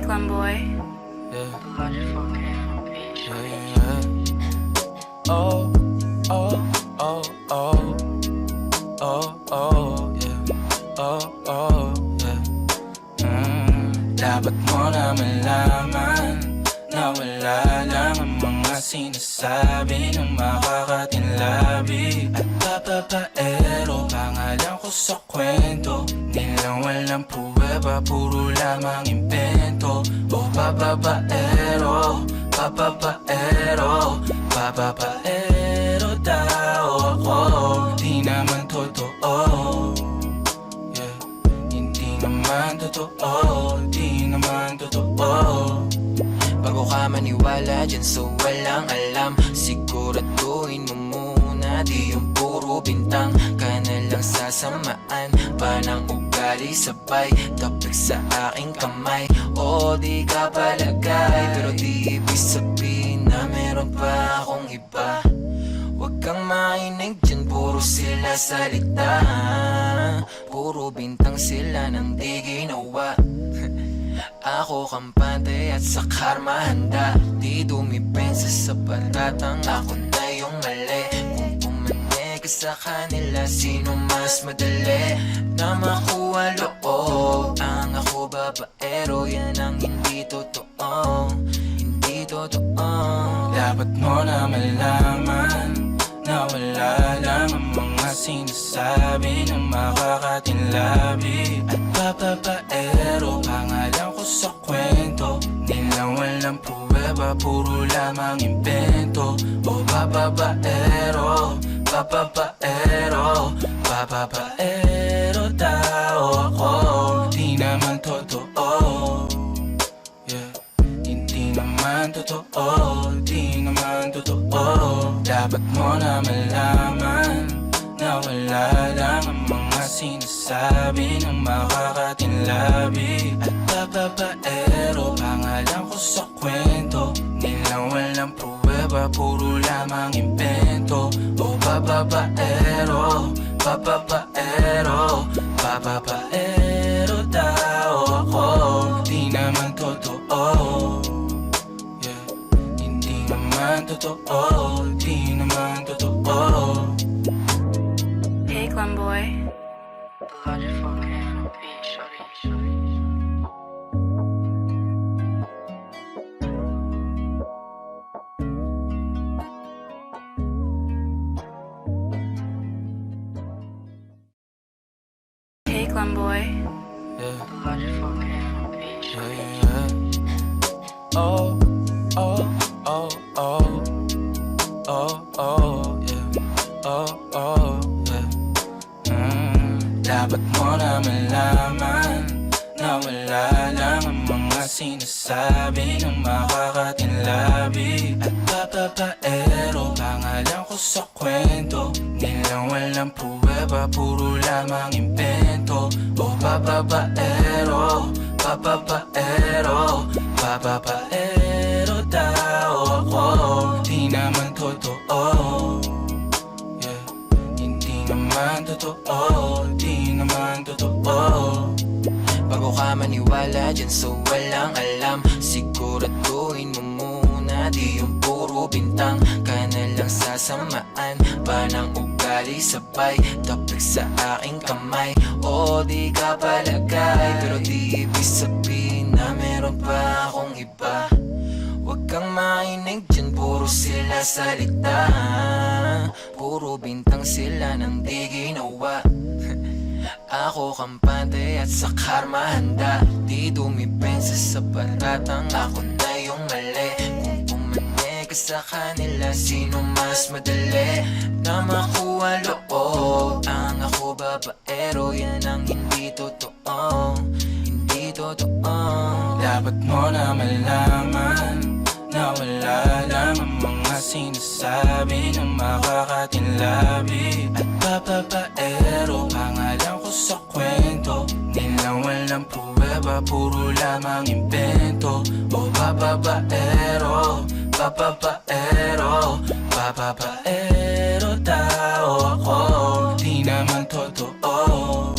Clam Boy. Yeah. Yeah, yeah. Oh, oh, oh, oh. Oh, oh, yeah. Oh, oh, yeah. Mm, dapat mo na malaman na wala lang ang mga sinasabi ng makakatinlabi At papapaero, pangalan ko sa kwento Nilang walang pruweba, puro lamang impento O papapaero, papapaero, papapaero tao ako. Di naman totoo. Yeah, hindi naman totoo, di naman totoo. Bago ka maniwala dyan so walang alam. Siguraduhin mo muna Di yung puro bintang Ka na lang sasamaan. Pa ng ugali sabay Tapik sa aking kamay. O di ka palagay Pero di ibig sabihin na meron pa akong iba. Huwag kang mainig dyan, puro sila salita. Puro bintang sila nang di ginawa. Ako kampante at sa karma handa. Di dumipensa sa paratang ako na ka sa kanila Sino mas madali Na makuha loob? Ang ako babaero Yan ang hindi totoo. Hindi totoo. Dapat mo na malaman Na wala lang ang mga sinasabi ng makakatinlabi At papapaero, pangalan ko sa kwento. Nilang walang pruweba, puro lamang impento O papapaero, papapaero, papapaero tao ako. Di naman totoo. Yeah. Hindi naman totoo, di naman totoo. Dapat mo na malaman Na wala lang ang mga sinasabi ng makakatinlabi At papapaero, pangalan ko sa kwento. Nilang walang pruweba, puro lamang impento O papapaero, papapaero, papapaero tao ako Di naman totoo. Yeah, hindi naman totoo, di naman totoo. Hey Clam Clam Boy. Yeah. Yeah, yeah. Oh, oh, oh, oh. Oh, oh, yeah. Oh, oh, yeah. Mm, dapat mo na malaman na wala lang ang mga sinasabi ng makakatinlabi At papapaero, pangalan ko sa kwento. Nilang walang pruweba, puro lamang impento O papapaero, papapaero, papapaero tao ako. Di naman totoo. Yeah, hindi naman totoo, di naman totoo. Bago ka maniwala dyan so sasamaan Pa ng ugali sabay Tapik sa aking kamay? O di ka palagay Pero di ibig sabihin na meron pa akong iba. Huwag kang mainig dyan, puro sila salita. Puro bintang sila nang di ginawa. Ako kampante at sa karma handa. Di dumipensa sa paratang ako na ka sa kanila Sino mas madali Na makuha loob? Ang ako babaero Yan ang hindi totoo. Hindi totoo. Dapat mo na malaman Na wala lang ang mga sinasabi ng makakatinlabi At papapaero, pangalan ko sa kwento. Nilang walang pruweba, puro lamang impento O papapaero, papapaero, papapaero tao ako. Di naman totoo.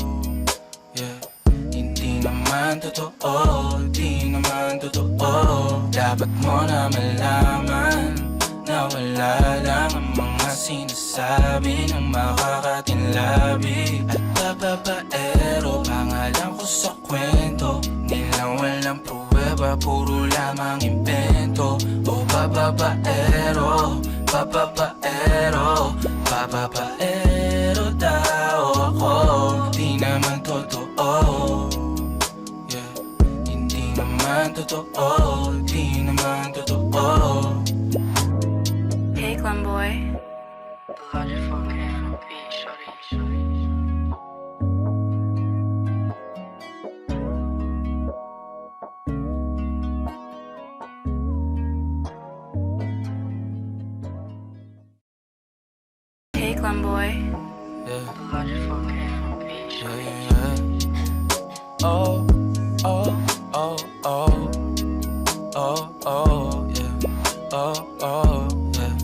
Yeah, hindi naman totoo, di naman totoo. Dapat mo na malaman Na wala lang ang mga sinasabi Ng makakatinlabi At bababaero Pangalan ko sa kwento. Nilang walang pruweba Puro lamang invento O bababaero Bababaero Bababaero daw ako. Di naman totoo. Yeah Hindi naman totoo Oh, oh, oh, oh. Oh, oh, yeah. Oh, oh, yeah.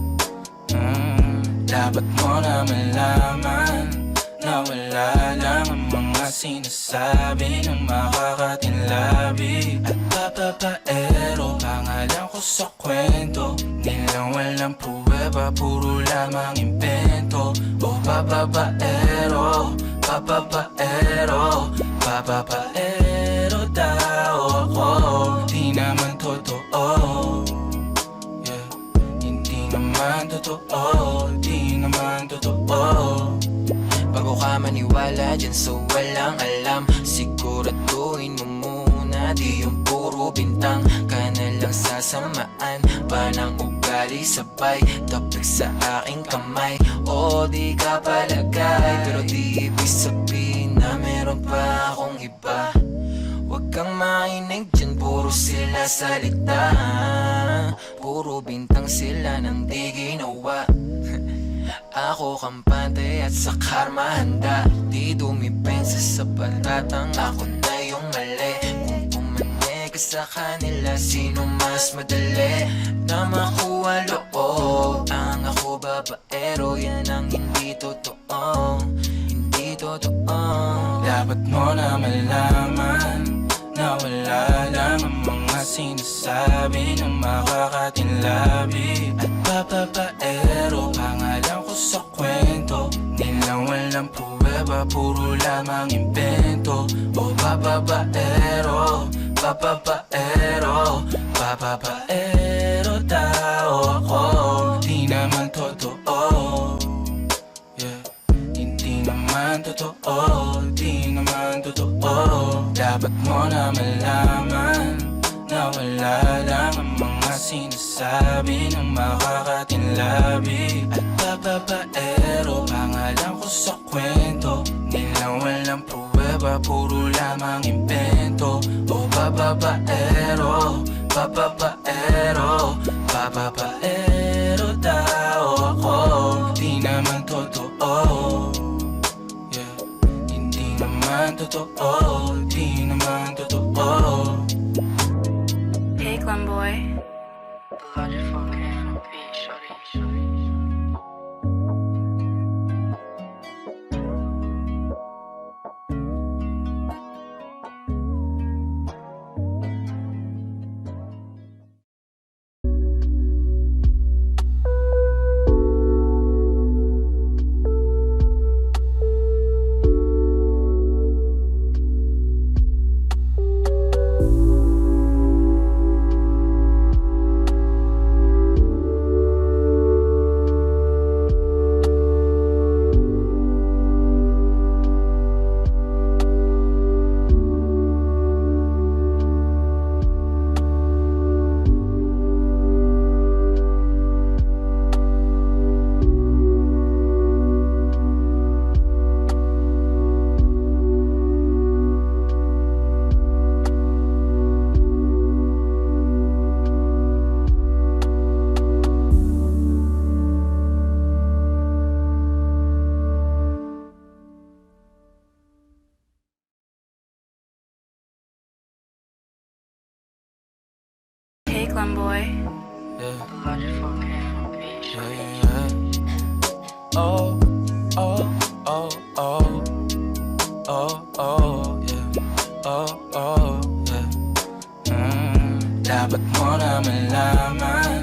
Mm, Dapat mo na malaman Na wala lang ang mga sinasabi Ng makakatinlabi At papapaero Pangalan ko sa kwento. Nilang walang pruweba Puro lamang invento. O papapaero Papapaero Papapaero daw ako Di naman totoo. Yeah, hindi naman totoo, di naman totoo. Bago ka maniwala dyan sa walang alam. Siguraduhin mo muna Di yung puro bintang. Ka na lang sasamaan Pa ng ugali sabay. Tapik sa aking kamay O di ka palagay. Pero di ibig sabihin na meron pa akong iba. Huwag kang mainig dyan, puro sila salita. Puro bintang sila nang di ginawa. Ako kampante at sa karma handa. Di dumipensa sa patatang ako na yung mali. Kung pumane ka sa kanila Sino mas madali na makuha loob? Ang ako babaero yan ang hindi totoo totoo. Dapat mo na malaman Na wala lang ang mga sinasabi Ng makakatinlabi At papapaero Pangalan ko sa kwento. Nilang walang pruweba Puro lamang invento. O papapaero Papapaero Papapaero daw ako sinasabi Ng makakatinlabi. At bababaero Pangalan ko sa kwento. Nilang walang pruweba Puro lamang invento O bababaero Bababaero Bababaero daw ako. Di naman totoo. Yeah Hindi naman totoo Oh, oh, yeah. Oh, oh, yeah. Mm, Dapat mo na malaman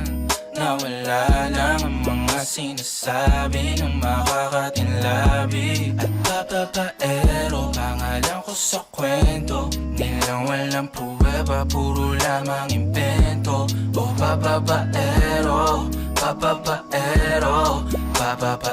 Na wala lang ang mga sinasabi Ng makakatinlabi. At papapaero Pangalan ko sa kwento Nilang walang pruweba Puro lamang impento O papapaero Papapaero Papapaero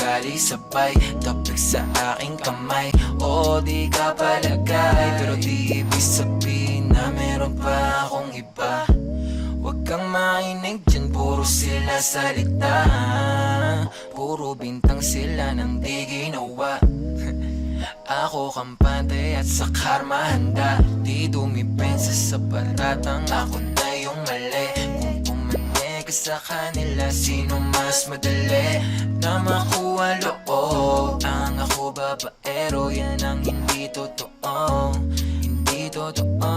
ugali sabay Tapik sa aking kamay. O di ka palagay Pero di ibig sabihin na meron pa akong iba. Huwag kang mainig dyan, puro sila salita. Puro bintang sila nang di ginawa. Ako kampante at sa karma handa. Di dumipensa sa paratang ako na ka sa kanila Sino mas madali na makuha loob? Ang ako babaero yan ang hindi totoo Hindi totoo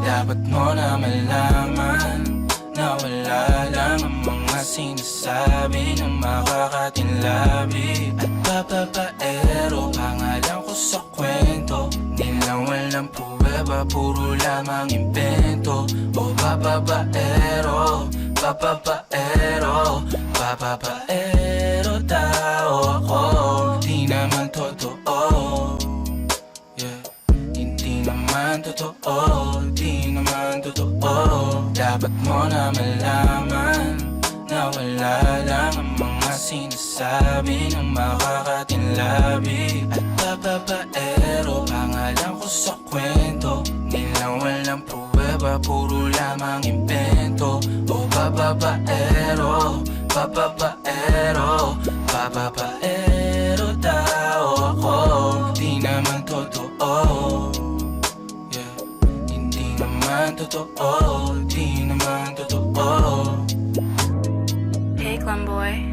Dapat mo na malaman Na wala lang ang mga sinasabi Ng makakatinlabi At papapaero Pangalan ko sa kwento. Nilang walang pruweba Puro lamang impento O papapaero Papapaero Papapaero tao ako. Di naman totoo. Yeah. Hindi naman totoo. Di naman totoo. Dapat mo na malaman Na wala lang ang mga sinasabi Ng makakatinlabi At papapaero Pangalan ko sa kwento pruweba Puro lamang impento O papapaero Papapaero Papapaero tao ako. Di naman totoo. Yeah. Hindi naman totoo Di naman totoo. Hey, Boy.